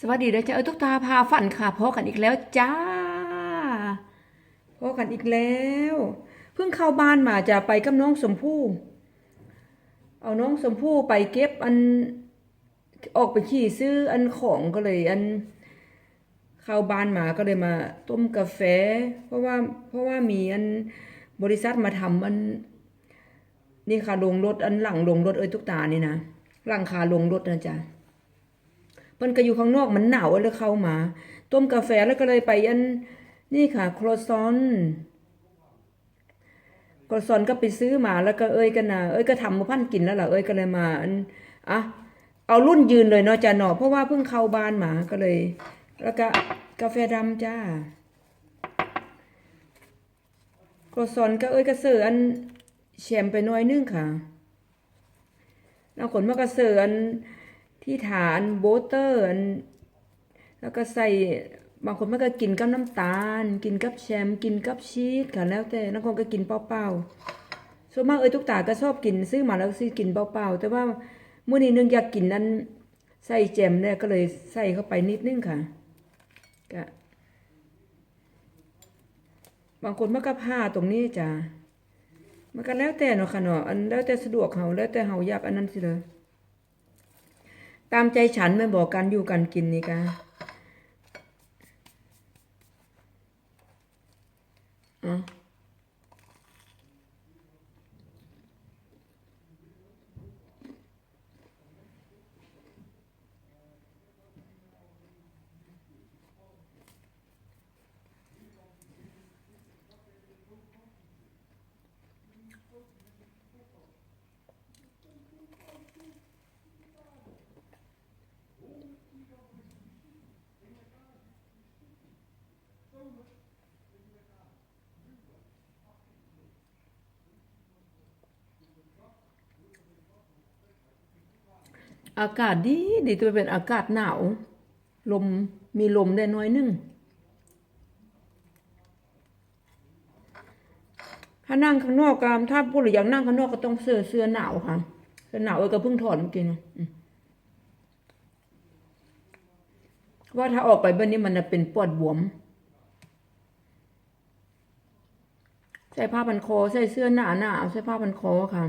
สวัสดีเด้อจ้าเออทุกตาพาฝันค่ะพอกันอีกแล้วจ้าพอกันอีกแล้ว เพิ่งเข้าบ้านมาจะไปกับน้องสมพู่เอาน้องสมพู่ไปเก็บอันออกไปขี่ซื้ออันของก็เลย อัน เข้าบ้านมาก็เลยมา ต้มกาแฟ เพราะว่าเพราะว่ามีอันบริษัทมาทำอัน นี่ค่ะลงรถอันหลังลงรถเอ้ยทุกตานี่นะหลังคาลงรถนะจ๊ะ เพิ่นก็อยู่ข้างนอกมันหนาวเลยเข้ามา ต้มกาแฟแล้วก็เลยไปอันนี่ค่ะโครซอนโครซอนก็ไปซื้อมาแล้วก็เอ้ยกันนะเอ้ยก็ทำมาพันกินแล้วล่ะเอ้ยก็เลยมาอันอะเอารุ่นยืนเลยเนาะจ้ะเนาะเพราะว่าเพิ่งเข้าบ้านมาก็เลย แล้วก็กาแฟดำจ้าโครซอนก็เอ้ยก็เสืออันแชมไปหน่อยนึงค่ะแล้วขนมากระเสืออัน ที่ฐานโบเตอร์ แล้วก็ใส่บางคนมันก็กินกับน้ำตาล กินกับแชมกินกับชีสค่ะแล้วแต่บางคนก็กินเปล่าๆส่วนมากเอ้ยทุกตาก็ชอบกินซื้อมาแล้วซื้อกินเปล่าๆแต่ว่าเมื้อนี้นึงอยากกินนั้นใส่แจมเนี่ยก็เลยใส่เข้าไปนิดนึงค่ะก็บางคนมันก็ผ้าตรงนี้จ้ะมันก็แล้วแต่เนาะค่ะเนาะอันแล้วแต่สะดวกเฮาแล้วแต่เฮาอยากอันนั้นสิเลย ตามใจฉันไม่บอกกันอยู่กันกินนี่กะอะ อากาศดีดีตัวเป็นอากาศหนาว ลมมีลมได้น้อยนึงถ้านั่งข้างนอกกามถ้าพูดหรืออยากนั่งข้างนอกก็ต้องเสื้อเสื้อหนาวค่ะเสื้อหนาวเออก็เพิ่งถอดเมื่อกี้นะว่าถ้าออกไปบ้านนี้มันจะเป็นปวดบวม ใส่ผ้าพันคอใส่เสื้อหนาหนาใส่ผ้าพันคอค่ะ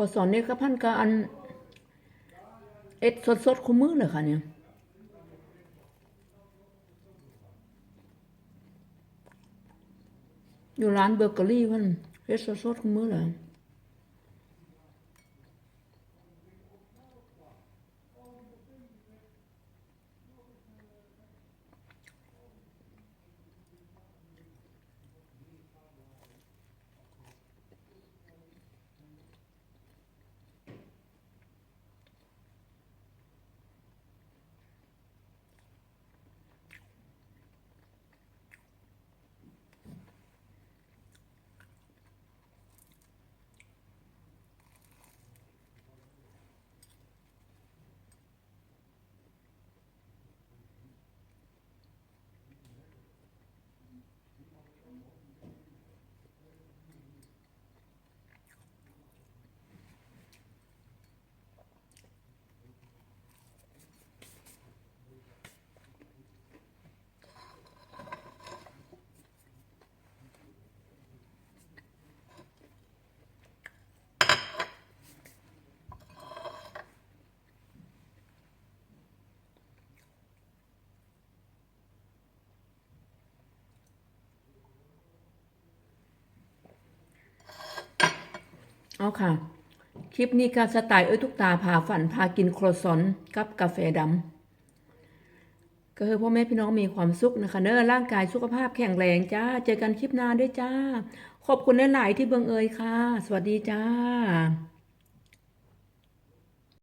ขอสอนเนี่ยก็พันกับอัน เอ็ดสดๆคุ้มมือเลยค่ะเนี่ยอยู่ร้านเบเกอรี่เพันเอ็ดสดๆคุ้มมือเลย เอาค่ะ คลิปนี้ก็สไตล์เอ้ยทุกตาพาฝันพากินโครซอนกับกาแฟดำก็คือพ่อแม่พี่น้องมีความสุขนะคะเนอะร่างกายสุขภาพแข็งแรงจ้า เจอกันคลิปหน้าด้วยจ้า ขอบคุณหลาย ๆ ที่เบิงเอยค่ะ สวัสดีจ้า